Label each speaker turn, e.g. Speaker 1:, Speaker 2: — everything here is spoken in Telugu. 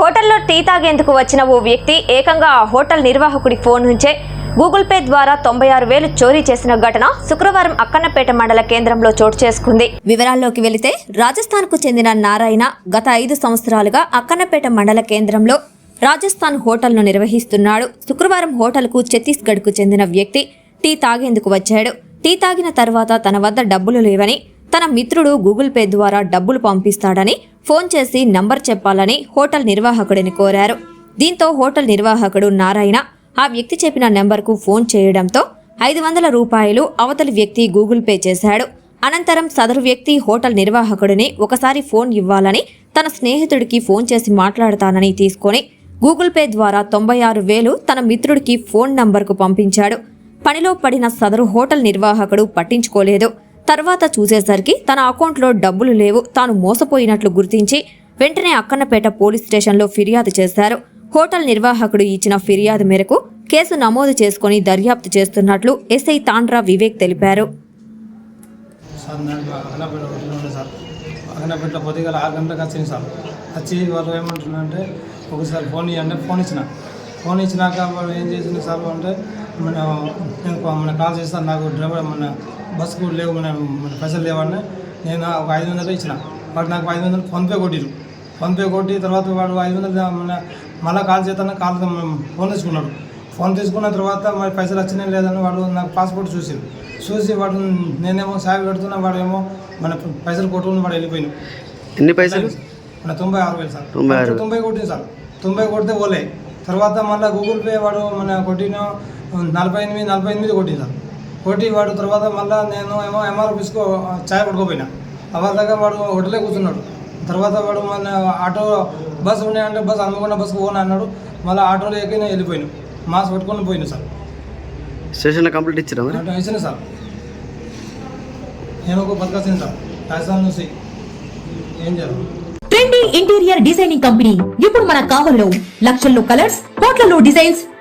Speaker 1: హోటల్లో టీ తాగేందుకు వచ్చిన ఓ వ్యక్తి ఏకంగా ఆ హోటల్ నిర్వాహకుడి ఫోన్ నుంచే గూగుల్ పే ద్వారా తొంభై ఆరు వేలు చోరీ చేసిన ఘటన శుక్రవారం అక్కన్నపేట మండల కేంద్రంలో చోటు చేసుకుంది. వివరాల్లోకి వెళితే రాజస్థాన్కు చెందిన నారాయణ గత ఐదు సంవత్సరాలుగా అక్కన్నపేట మండల కేంద్రంలో రాజస్థాన్ హోటల్ను నిర్వహిస్తున్నాడు. శుక్రవారం హోటల్కు ఛత్తీస్గఢ్కు చెందిన వ్యక్తి టీ తాగేందుకు వచ్చాడు. టీ తాగిన తర్వాత తన వద్ద డబ్బులు లేవని తన మిత్రుడు గూగుల్ పే ద్వారా డబ్బులు పంపిస్తాడని ఫోన్ చేసి నంబర్ చెప్పాలని హోటల్ నిర్వాహకుడిని కోరారు. దీంతో హోటల్ నిర్వాహకుడు నారాయణ ఆ వ్యక్తి చెప్పిన నెంబర్కు ఫోన్ చేయడంతో ఐదు వందల రూపాయలు అవతలి వ్యక్తి గూగుల్ పే చేశాడు. అనంతరం సదరు వ్యక్తి హోటల్ నిర్వాహకుడిని ఒకసారి ఫోన్ ఇవ్వాలని తన స్నేహితుడికి ఫోన్ చేసి మాట్లాడతానని తీసుకొని గూగుల్ పే ద్వారా తొంభై ఆరు వేలు తన మిత్రుడికి ఫోన్ నంబర్కు పంపించాడు. పనిలో పడిన సదరు హోటల్ నిర్వాహకుడు పట్టించుకోలేదు. తర్వాత చూసేసరికి తన అకౌంట్లో డబ్బులు లేవు. తాను మోసపోయినట్లు గుర్తించి వెంటనే అక్కన్నపేట పోలీస్ స్టేషన్లో ఫిర్యాదు చేశారు. హోటల్ నిర్వాహకుడు ఇచ్చిన ఫిర్యాదు మేరకు కేసు నమోదు చేసుకుని దర్యాప్తు చేస్తున్నట్లు ఎస్ఐ తాండ్రా వివేక్ తెలిపారు.
Speaker 2: సార్ పొద్దుగల ఆరు గంటలకు వచ్చింది సార్. వచ్చి వాళ్ళు ఏమంటున్నారంటే ఒకసారి ఫోన్ ఇవ్వండి ఫోన్ ఇచ్చిన. ఫోన్ ఇచ్చినాక వాళ్ళు ఏం చేసింది సార్ అంటే మన నేను మన కాల్ చేస్తాను నాకు డ్రైవర్ మన బస్సుకు లేవు మన మన పైసలు లేవని నేను ఒక ఐదు వందలు ఇచ్చిన. వాడు నాకు ఐదు వందలు ఫోన్పే కొట్టిరు. ఫోన్పే కొట్టి తర్వాత వాడు ఐదు వందలు మన మళ్ళీ కాల్ చేస్తాను కాల్ ఫోన్ తీసుకున్నాడు. ఫోన్ తీసుకున్న తర్వాత మరి పైసలు వచ్చినాయి లేదని వాడు నాకు పాస్పోర్ట్ చూసిండు చూసి వాడు నేనేమో సాగు పెడుతున్నా వాడు ఏమో మన పైసలు కొట్టుకుని వాడు వెళ్ళిపోయినాడు.
Speaker 3: ఎన్ని పైసలు?
Speaker 2: మన తొంభై ఆరు వేలు సార్.
Speaker 3: తొంభై ఆరు.
Speaker 2: తొంభై కొట్టింది సార్. తొంభై కొడితే ఓలే. తర్వాత మళ్ళీ గూగుల్ పే వాడు మన కొట్టిన నలభై ఎనిమిది నలభై ఎనిమిది కొట్టింది సార్. కొట్టి వాడు తర్వాత మళ్ళీ నేను ఏమో ఎంఆర్ఎఫీస్కో ఛాయ్ పట్టుకోపోయినా అవాళ దగ్గర వాడు హోటలే కూర్చున్నాడు. తర్వాత వాడు మన ఆటో బస్ ఉన్నాయంటే బస్ అనుకున్న బస్కి పోను అన్నాడు. మళ్ళీ ఆటోలో ఎక్కి నేను వెళ్ళిపోయాను. మాస్క్ పెట్టుకొని పోయినా సార్.
Speaker 3: స్టేషన్లో కంప్లీట్ ఇచ్చిరా మరి?
Speaker 2: అంటే ఇచ్చిన సార్. నేను ఒక బతకాల్సింది సార్. రాజస్థాన్ నుంచి ఏం చేయాలి?
Speaker 4: ట్రెండీ ఇంటీరియర్ డిజైనింగ్ కంపెనీ ఇప్పుడు మన కావలిలో లక్షల్లో కలర్స్ కోట్లలో డిజైన్స్